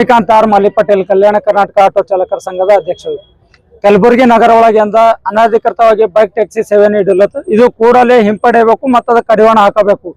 Srikanth R ಮಲ್ಲಿ Patel, Kalyana Karnataka auto ಚಾಲಕರ ಸಂಘದ ಅಧ್ಯಕ್ಷರು. ಕಲಬುರಗಿ ನಗರ ಒಳಗಿಂದ ಅನಧಿಕೃತವಾಗಿ ಬೈಕ್ ಟ್ಯಾಕ್ಸಿ ಸೇವೆ ನೀಡಲತ್ತು ಇದು ಕೂಡಲೇ ಹಿಂಪಡೆಯಬೇಕು ಮತ್ತು ಅದಕ್ಕೆ ಕಡಿವಾಣ ಹಾಕಬೇಕು.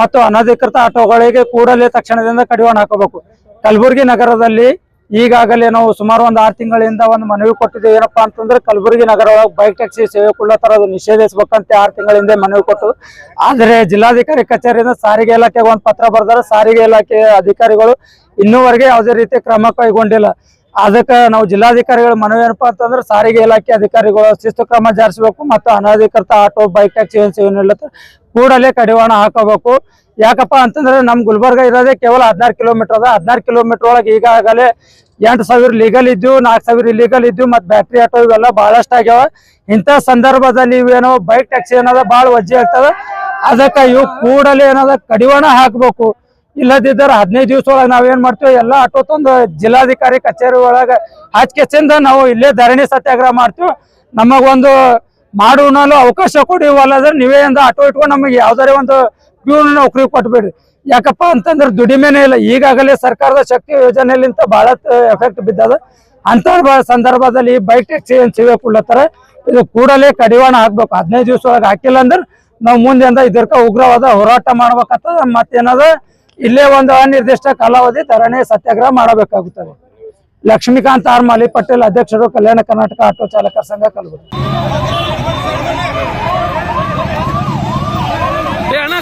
ಮತ್ತು ಅನಧಿಕೃತ ಆಟೋಗಳಿಗೆ ಕೂಡಲೇ ತಕ್ಷಣದಿಂದ ಕಡಿವಾಣ ಹಾಕಬೇಕು. ಕಲಬುರಗಿ ನಗರದಲ್ಲಿ ಈಗಾಗಲೇ ನಾವು ಸುಮಾರು ಒಂದು ಆರು ತಿಂಗಳಿಂದ ಒಂದು ಮನವಿ ಕೊಟ್ಟಿದ್ದೆ ಏನಪ್ಪಾ ಅಂತಂದ್ರೆ ಕಲಬುರಗಿ ನಗರ ಬೈಕ್ ಟ್ಯಾಕ್ಸಿ ಸೇವೆ ಕೊಡ್ಲತ್ತಾರ ಅದು ನಿಷೇಧಿಸಬೇಕಂತ ಆರು ತಿಂಗಳಿಂದ ಮನವಿ ಕೊಟ್ಟು. ಆದರೆ ಜಿಲ್ಲಾಧಿಕಾರಿ ಕಚೇರಿಯಿಂದ ಸಾರಿಗೆ ಇಲಾಖೆಗೆ ಒಂದು ಪತ್ರ ಬರೆದಾರೆ. ಸಾರಿಗೆ ಇಲಾಖೆ ಅಧಿಕಾರಿಗಳು ಇನ್ನೂವರೆಗೆ ಯಾವುದೇ ರೀತಿ ಕ್ರಮ ಕೈಗೊಂಡಿಲ್ಲ. ಅದಕ್ಕೆ ನಾವು ಜಿಲ್ಲಾಧಿಕಾರಿಗಳ ಮನವಿ ಏನಪ್ಪಾ ಅಂತಂದ್ರೆ ಸಾರಿಗೆ ಇಲಾಖೆ ಅಧಿಕಾರಿಗಳು ಶಿಸ್ತು ಕ್ರಮ ಜಾರಿಸಬೇಕು ಮತ್ತು ಅನಧಿಕೃತ ಆಟೋ ಬೈಕ್ ಟ್ಯಾಕ್ಸಿ ಸೇವೆ ಕೂಡಲೇ ಕಡಿವಾಣ ಹಾಕಬೇಕು. ಯಾಕಪ್ಪ ಅಂತಂದ್ರೆ ನಮ್ ಗುಲ್ಬರ್ಗ ಇರೋದೇ ಕೇವಲ ಹದಿನಾರು ಕಿಲೋಮೀಟರ್ ಅದ. ಹದಿನಾರು ಕಿಲೋಮೀಟರ್ ಒಳಗೆ ಈಗಾಗಲೇ ಎಂಟು ಸಾವಿರ ಲೀಗಲ್ ಇದ್ದು ನಾಲ್ಕು ಸಾವಿರ ಇಲ್ಲಿಗಲ್ ಇದ್ದು ಮತ್ತೆ ಬ್ಯಾಟ್ರಿ ಆಟೋ ಇವೆಲ್ಲ ಬಹಳಷ್ಟು ಆಗ್ಯಾವ. ಇಂಥ ಸಂದರ್ಭದಲ್ಲಿ ಇವೇನೋ ಬೈಕ್ ಟ್ಯಾಕ್ಸಿ ಏನದ ಬಹಳ ವಜ್ಜಿ ಆಗ್ತದ. ಅದಕ್ಕೆ ಇವು ಕೂಡಲೇ ಏನದ ಕಡಿವಾಣ ಹಾಕಬೇಕು. ಇಲ್ಲದಿದ್ದರೆ ಹದಿನೈದು ದಿವಸ ಒಳಗೆ ನಾವೇನ್ ಮಾಡ್ತೀವಿ, ಎಲ್ಲ ಆಟೋ ತಂದು ಜಿಲ್ಲಾಧಿಕಾರಿ ಕಚೇರಿ ಒಳಗೆ ಹಚ್ಕೆಚಿಂದ ನಾವು ಇಲ್ಲೇ ಧರಣಿ ಸತ್ಯಾಗ್ರಹ ಮಾಡ್ತೀವಿ. ನಮಗೊಂದು ಮಾಡೋಣ ಅವಕಾಶ ಕೊಡಿ ಅಲ್ಲದ್ರೆ ನೀವೇ ಒಂದು ಆಟೋ ಇಟ್ಕೊಂಡು ನಮಗೆ ಯಾವ್ದಾರೇ ಒಂದು ಪ್ಯೂನ್ ನೌಕರಿ ಕೊಟ್ಬಿಡ್ರಿ ಯಾಕಪ್ಪ ಅಂತಂದ್ರೆ ದುಡಿಮೆನೇ ಇಲ್ಲ. ಈಗಾಗಲೇ ಸರ್ಕಾರದ ಶಕ್ತಿ ಯೋಜನೆಲಿಂತ ಬಹಳ ಎಫೆಕ್ಟ್ ಬಿದ್ದದ. ಅಂತ ಸಂದರ್ಭದಲ್ಲಿ ಬೈಕ್ ಟ್ಯಾಕ್ಸಿ ಏನ್ ಸೇವೆ ಕೊಡ್ಲತ್ತಾರ ಇದು ಕೂಡಲೇ ಕಡಿವಾಣ ಹಾಕ್ಬೇಕು. ಹದಿನೈದು ದಿವಸ ಒಳಗೆ ಹಾಕಿಲ್ಲ ಅಂದ್ರೆ ನಾವು ಮುಂದೆಂದ ಇದಕ್ಕ ಉಗ್ರವಾದ ಹೋರಾಟ ಮಾಡ್ಬೇಕಂತ ಮತ್ತೇನದ? ಇಲ್ಲೇ ಒಂದು ಅನಿರ್ದಿಷ್ಟ ಕಾಲಾವಧಿ ಧರಣಿ ಸತ್ಯಾಗ್ರಹ ಮಾಡಬೇಕಾಗುತ್ತದೆ. ಲಕ್ಷ್ಮೀಕಾಂತ್ ಆರ್ ಮಾಲಿ ಪಟೇಲ್ ಅಧ್ಯಕ್ಷರು ಕಲ್ಯಾಣ ಕರ್ನಾಟಕ ಆಟೋ ಚಾಲಕರ ಸಂಘ ಕಲಬುರಗಿ.